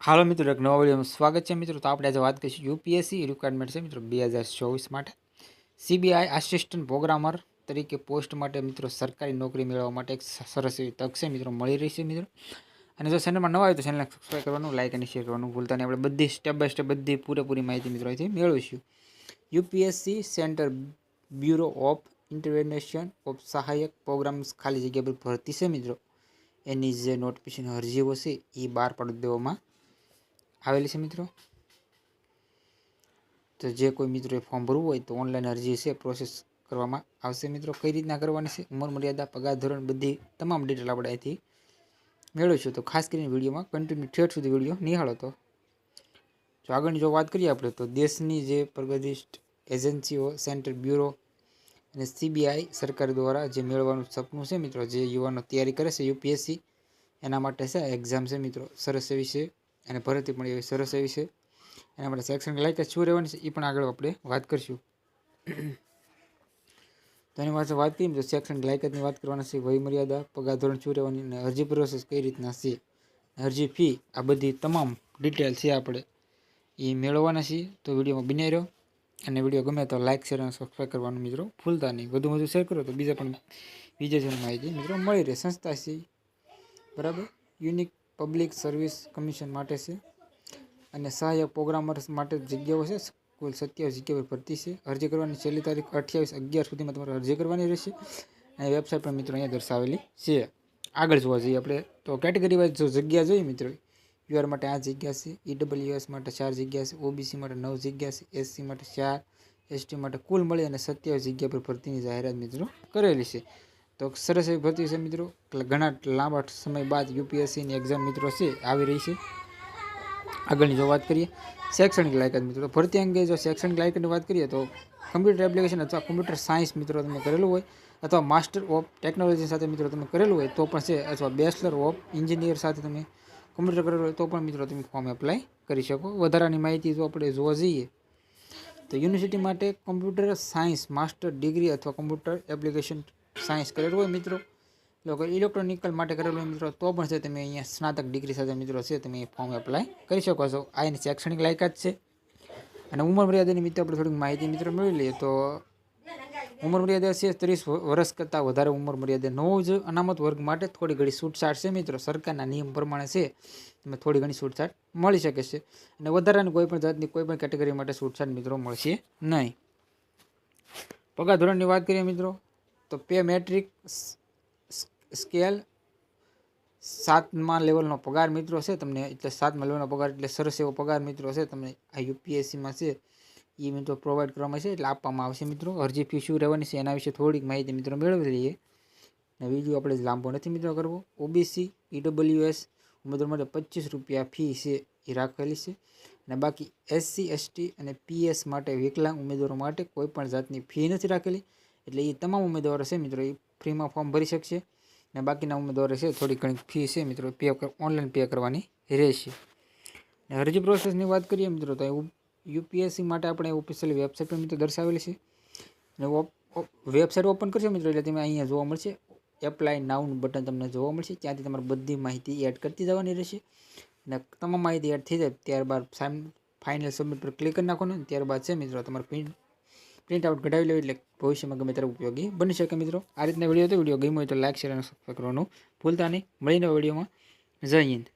હાલો મિત્રો, એક નવા વિડીયોમાં સ્વાગત છે મિત્રો. તો આપણે આજે વાત કરીશું યુપીએસસી રિક્વાયરમેન્ટ છે મિત્રો, બે હજાર ચોવીસ માટે. સીબીઆઈ આસિસ્ટન્ટ પ્રોગ્રામર તરીકે પોસ્ટ માટે મિત્રો સરકારી નોકરી મેળવવા માટે એક સરસ એવી તક છે મિત્રો, મળી રહી છે મિત્રો. અને જો ચેનલમાં નવા હોય તો ચેનલને સબસ્ક્રાઈબ કરવાનું લાઇક અને શેર કરવાનું ભૂલતા નહીં. આપણે બધી સ્ટેપ બાય સ્ટેપ બધી પૂરેપૂરી માહિતી મિત્રો અહીંથી મેળવીશું. UPSC centre bureau of intervention of સહાયક પ્રોગ્રામ્સ ખાલી જગ્યા પર ભરતી છે મિત્રો. એની જે નોટિફિકેશન અરજીઓ છે એ બહાર પાડી દેવામાં આવેલી છે મિત્રો? તો જે કોઈ મિત્રોએ ફોર્મ ભરવું હોય તો ઓનલાઈન અરજી છે પ્રોસેસ કરવામાં આવશે મિત્રો. કઈ રીતના કરવાની છે? ઉંમર, મર્યાદા, પગાર, ધોરણ બધી તમામ ડિટેલ આપણે અહીંથી મેળવીશું. તો ખાસ કરીને વિડીયોમાં કન્ટિન્યુ ઠેઠ સુધી વીડિયો નિહાળો તો. જો આગળની જો વાત કરીએ આપણે, તો દેશની જે પ્રગતિષ્ઠ એજન્સીઓ સેન્ટ્રલ બ્યુરો અને સીબીઆઈ સરકાર દ્વારા જે મેળવવાનું સપનું છે મિત્રો, જે યુવાનો તૈયારી કરે છે, યુપીએસસી, એના માટે છે એક્ઝામ છે મિત્રો. સરસ એવી છે અને ભરતી પણ એવી સરસ એવી છે. એના માટે શૈક્ષણિક લાયકાત શું રહેવાની છે એ પણ આગળ આપણે વાત કરીશું. તો એની પાસે વાત કરીએ તો શૈક્ષણિક લાયકાતની વાત કરવાના છે, વય મર્યાદા, પગાર ધોરણ શું રહેવાની અને અરજી પ્રોસેસ કઈ રીતના છે. અરજી ફી આ બધી તમામ ડિટેલ છે આપણે એ મેળવવાના છીએ. તો વિડીયોમાં બની રહ્યો. અને વીડિયો ગમે તો લાઇક શેર અને સબસ્ક્રાઈબ કરવાનું મિત્રો ભૂલતા નહીં. વધુ વધુ શેર કરો તો બીજા પણ, બીજા જણ માહિતી મિત્રો, મળી રહે. સંસ્થા છે. બરાબર? યુનિક પબ્લિક સર્વિસ કમિશન માટે છે. અને સહાયક પ્રોગ્રામર્સ માટે જગ્યાઓ છે. કુલ સત્યાવીસ જગ્યા પર ભરતી છે. અરજી કરવાની છેલ્લી તારીખ અઠ્યાવીસ અગિયાર સુધીમાં તમારે અરજી કરવાની રહેશે. અને વેબસાઇટ પણ મિત્રો અહીંયા દર્શાવેલી છે. આગળ જોવા જઈએ આપણે, તો કેટેગરી વાઇઝ જો જગ્યા જોઈએ મિત્રો યુઆર માટે આ જગ્યા છે. ઈડબ્લ્યુએસ માટે ચાર જગ્યા છે. ઓબીસી માટે નવ જગ્યા છે. એસસી માટે ચાર એસટી માટે કુલ મળી અને સત્યાવીસ જગ્યા પર ભરતીની જાહેરાત મિત્રો કરેલી છે. તો સરસ એવી ભરતી છે મિત્રો. ઘણા લાંબા સમય બાદ યુપીએસસીની એક્ઝામ મિત્રો છે, આવી રહી છે. આગળની જો વાત કરીએ, શૈક્ષણિક લાયકાત મિત્રો. ભરતી અંગે જો શૈક્ષણિક લાયકાતની વાત કરીએ તો કમ્પ્યુટર એપ્લિકેશન અથવા કમ્પ્યુટર સાયન્સ મિત્રો તમે કરેલું હોય, અથવા માસ્ટર ઓફ ટેકનોલોજી સાથે મિત્રો તમે કરેલું હોય, તો પણ છે, અથવા બેચલર ઓફ એન્જિનિયર સાથે તમે કમ્પ્યુટર કરેલું હોય, તો પણ મિત્રો તમે ફોર્મ એપ્લાય કરી શકો. વધારાની માહિતી જો આપણે જોવા જઈએ. તો યુનિવર્સિટી માટે કમ્પ્યુટર સાયન્સ માસ્ટર ડિગ્રી અથવા કમ્પ્યુટર એપ્લિકેશન સાયન્સ કરેલું હોય મિત્રો. લોકો ઇલેક્ટ્રોનિકલ માટે કરેલું હોય મિત્રો, તો પણ છે તમે અહીંયા સ્નાતક ડિગ્રી સાથે મિત્રો છે, તમે ફોર્મ એપ્લાય કરી શકો છો. આ એની શૈક્ષણિક લાયકાત છે. અને ઉંમર મર્યાદાની મિત્રો આપણે થોડીક માહિતી મિત્રો મેળવી લઈએ તો ઉંમર મર્યાદા છે ત્રીસ વર્ષ કરતાં વધારે ઉંમર મર્યાદા ન હોવું અનામત વર્ગ માટે થોડી ઘણી છૂટછાટ છે મિત્રો. સરકારના નિયમ પ્રમાણે છે તમે થોડી ઘણી છૂટછાટ મળી શકે છે. અને વધારાની કોઈ પણ જાતની કોઈ પણ કેટેગરી માટે છૂટછાટ મિત્રો મળશે નહીં. પગાર ધોરણની વાત કરીએ મિત્રો તો પે મેટ્રિક સ્કેલ સાતમા લેવલનો પગાર મિત્રો છે, તમને એટલે સાતમા લેવલનો પગાર એટલે સરસ એવો પગાર મિત્રો છે, તમને આ યુપીએસસીમાં છે એ મિત્રો પ્રોવાઈડ કરવામાં છે એટલે આપવામાં આવશે મિત્રો. અરજી ફી શું રહેવાની છે એના વિશે થોડીક માહિતી મિત્રો મેળવી લઈએ. અને બીજું આપણે લાંબો નથી મિત્રો કરવો. ઓબીસી ઈડબ્લ્યુએસ ઉમેદવાર માટે પચીસ રૂપિયા ફી છે એ રાખેલી છે. અને બાકી એસસી એસટી અને પીએસ માટે વિકલાંગ ઉમેદવારો માટે કોઈપણ જાતની ફી નથી રાખેલી. એટલે એ તમામ ઉમેદવારો છે મિત્રો એ ફ્રીમાં ફોર્મ ભરી શકશે. અને બાકીના ઉમેદવારો છે, થોડી ઘણી ફી છે મિત્રો પે ઓનલાઈન પે કરવાની રહેશે. અને અરજી પ્રોસેસની વાત કરીએ મિત્રો, તો યુપીએસસી માટે આપણે ઓફિશિયલ વેબસાઇટ પણ મિત્રો દર્શાવેલી છે. અને વેબસાઇટ ઓપન કરશો મિત્રો, એટલે તમે અહીંયા જોવા મળશે. એપ્લાય નાઉન બટન તમને જોવા મળશે, ત્યાંથી તમારે બધી માહિતી એડ કરતી જવાની રહેશે. અને તમામ માહિતી એડ થઈ જાય, ત્યારબાદ ફાઇનલ સબમિટ પર ક્લિક કરી નાખવાનું, ત્યારબાદ છે મિત્રો, તમારે પ્રિન્ટ પ્રિન્ટ આઉટ કઢાવી લેવી એટલે ભવિષ્યમાં ગમે ત્યારે ઉપયોગી બની શકે મિત્રો. આ રીતના વીડિયો હતો વીડિયો ગમ્યો હોય તો લાઇક શેર અને સબસ્ક્રાઈબ કરવાનું ભૂલતા નહીં. મળીને વિડીયોમાં જય હિન્દ.